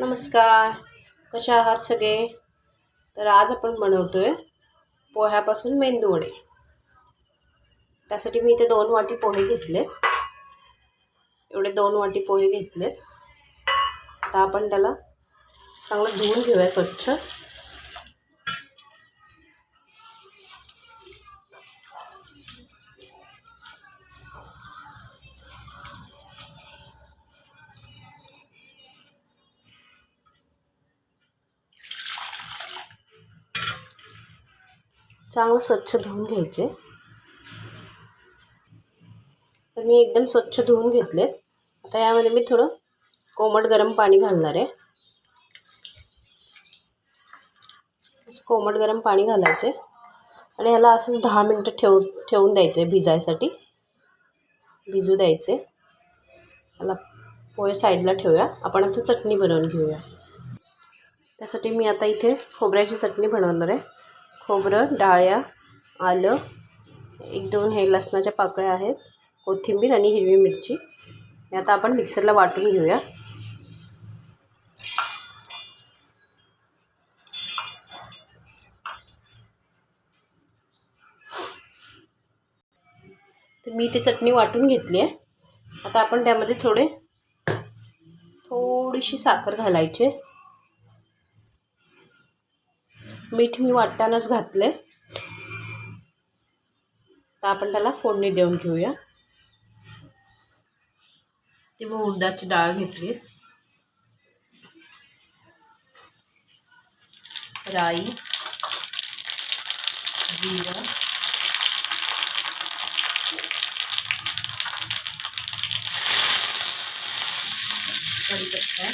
नमस्कार. कशा आहात सगळे? तर आज आपण बनवतो आहे पोह्यापासून मेंदू वडे त्यासाठी मी इथे दोन वाटी पोहे घेतले एवढे दोन वाटी पोहे घेतलेत. आता आपण त्याला चांगलं धुवून घेऊया स्वच्छ. चांगलं स्वच्छ धुवून घ्यायचे. तर मी एकदम स्वच्छ धुवून घेतले. आता यामध्ये मी थोडं कोमट गरम पाणी घालणार आहे. कोमट गरम पाणी घालायचे. आणि ह्याला असंच दहा मिनटं ठेव ठेवून द्यायचे भिजायसाठी. भिजू द्यायचे. ह्याला पोहे साईडला ठेवूया. आपण आता चटणी बनवून घेऊया. त्यासाठी मी आता इथे खोबऱ्याची चटणी बनवणार आहे. खोबरं डाळ्या आलं एक दोन हे लसणाच्या पाकळ्या आहेत कोथिंबीर आणि हिरवी मिरची. हे आता आपण मिक्सरला वाटून घेऊया. तर मी ते चटणी वाटून घेतली आहे. आता आपण त्यामध्ये थोडे थोडीशी साखर घालायची मीठ मी वाटतानाच घातले तर आपण त्याला फोडणी देऊन घेऊया. ती मग उडदाची डाळ घेतली. राई जिरं. कढीपत्ता.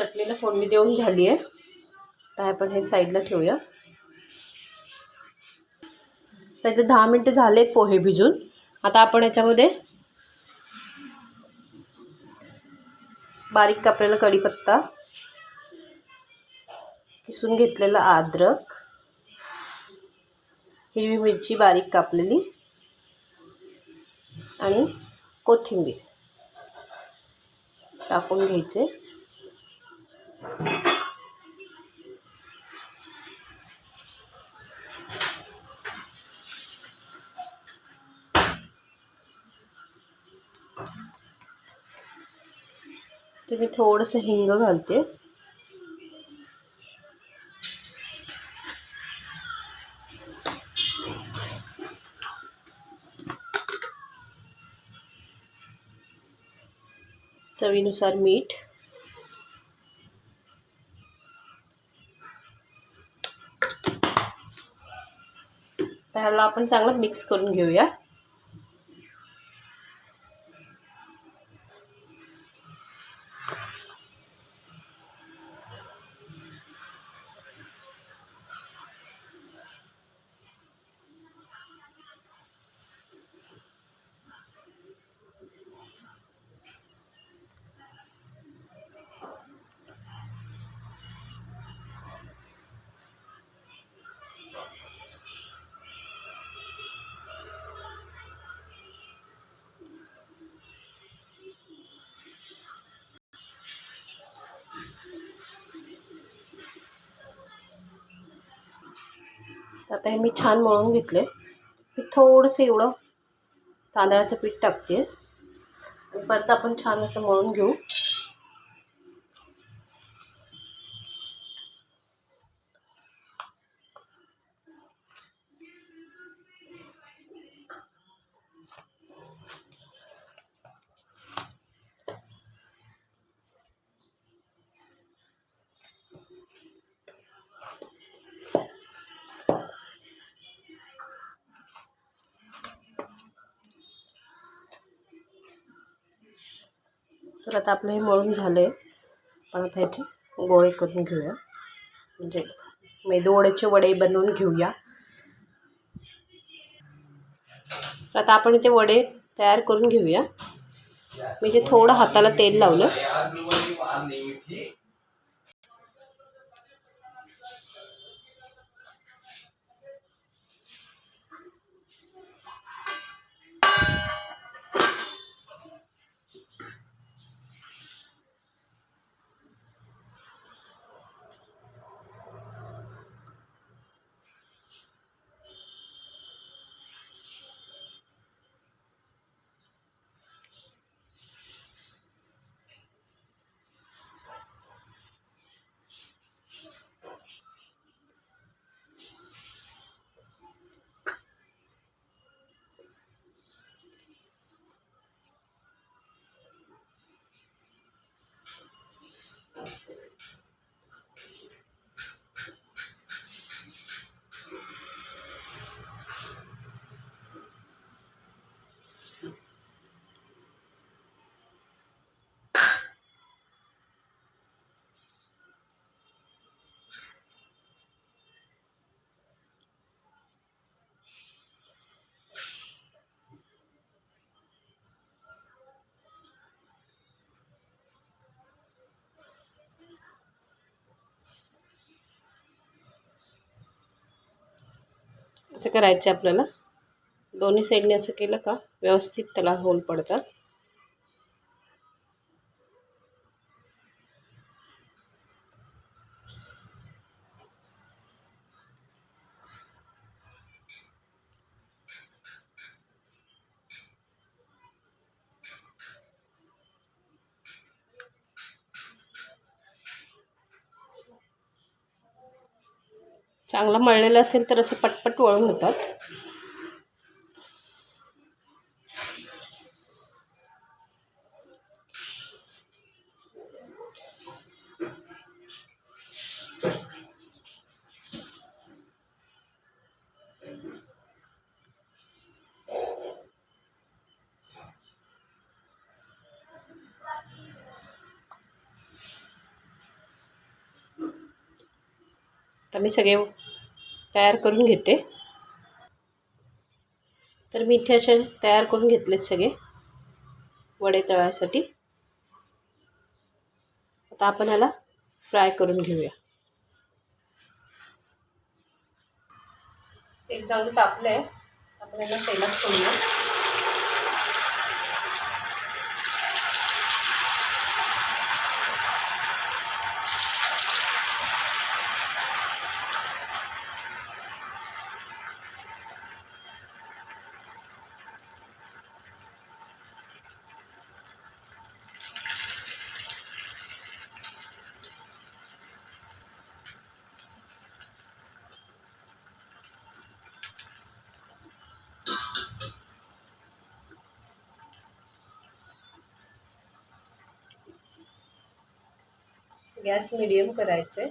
चटणीला फोडणी देऊन झाली आहे. तर आपण हे साईडला ठेवूया. त्याचे दहा मिनटं झाले पोहे भिजून. आता आपण याच्यामध्ये बारीक कापलेला कढीपत्ता किसून घेतलेला अद्रक हिरवी मिरची बारीक कापलेली आणि कोथिंबीर टाकून घ्यायचे. ते मी थोडंसं हिंग घालते. चवीनुसार मीठ. त्याला आपण चांगलं मिक्स करून घेऊया. आता हे मी छान मळून घेतले मी थोडंसं एवढं तांदळाचं पीठ टाकते. परत आपण छान असं मळून घेऊ. तर आता आपलं हे मळून झालं आहे पण आता ह्याचे गोळे करून घेऊया. म्हणजे मेदूवड्याचे वडे बनवून घेऊया. तर आता आपण इथे वडे तयार करून घेऊया. मी इथे थोडं हाताला तेल लावलं. असं करायचं आपल्याला. दोन्ही साईडने असं केलं का व्यवस्थित त्याला होल पडतात चांगला मळलेलं असेल तर असं पटपट वळून होतात तर मी सगळे तयार करून घेते. तर मी इथे असे तयार करून घेतलेत सगळे. वडे तळायसाठी. आता आपण याला फ्राय करून घेऊया. तेल चांगलं तापलं आहे आपण याला तेलात सोडूया गॅस मिडियम करायचे.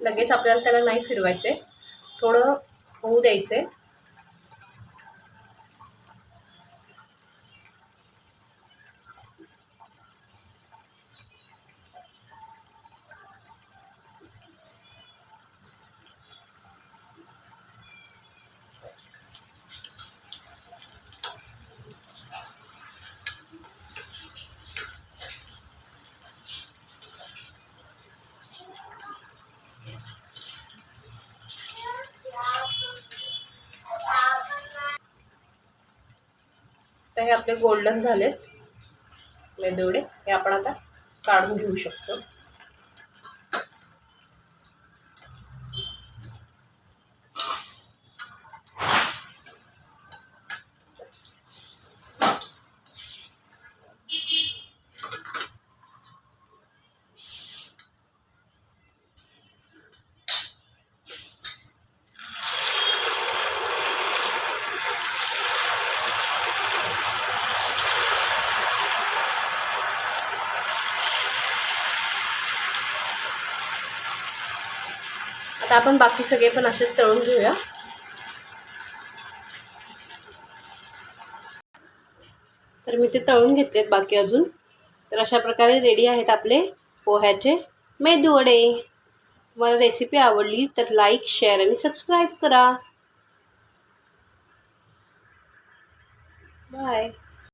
लगेच आपल्याला त्याला नाही फिरवायचे. थोडं होऊ द्यायचे. तर हे आपले गोल्डन झालेत. मेदवडे हे आपण आता काढून घेऊ शकतो. आता आपण बाकी सगळे पण असेच तळून घेऊया. तर मी ते तळून घेतलेत बाकी अजून. तर अशा प्रकारे रेडी आहेत आपले पोह्याचे मेदुवडे तुम्हाला रेसिपी आवडली तर लाईक शेअर आणि सबस्क्राईब करा. बाय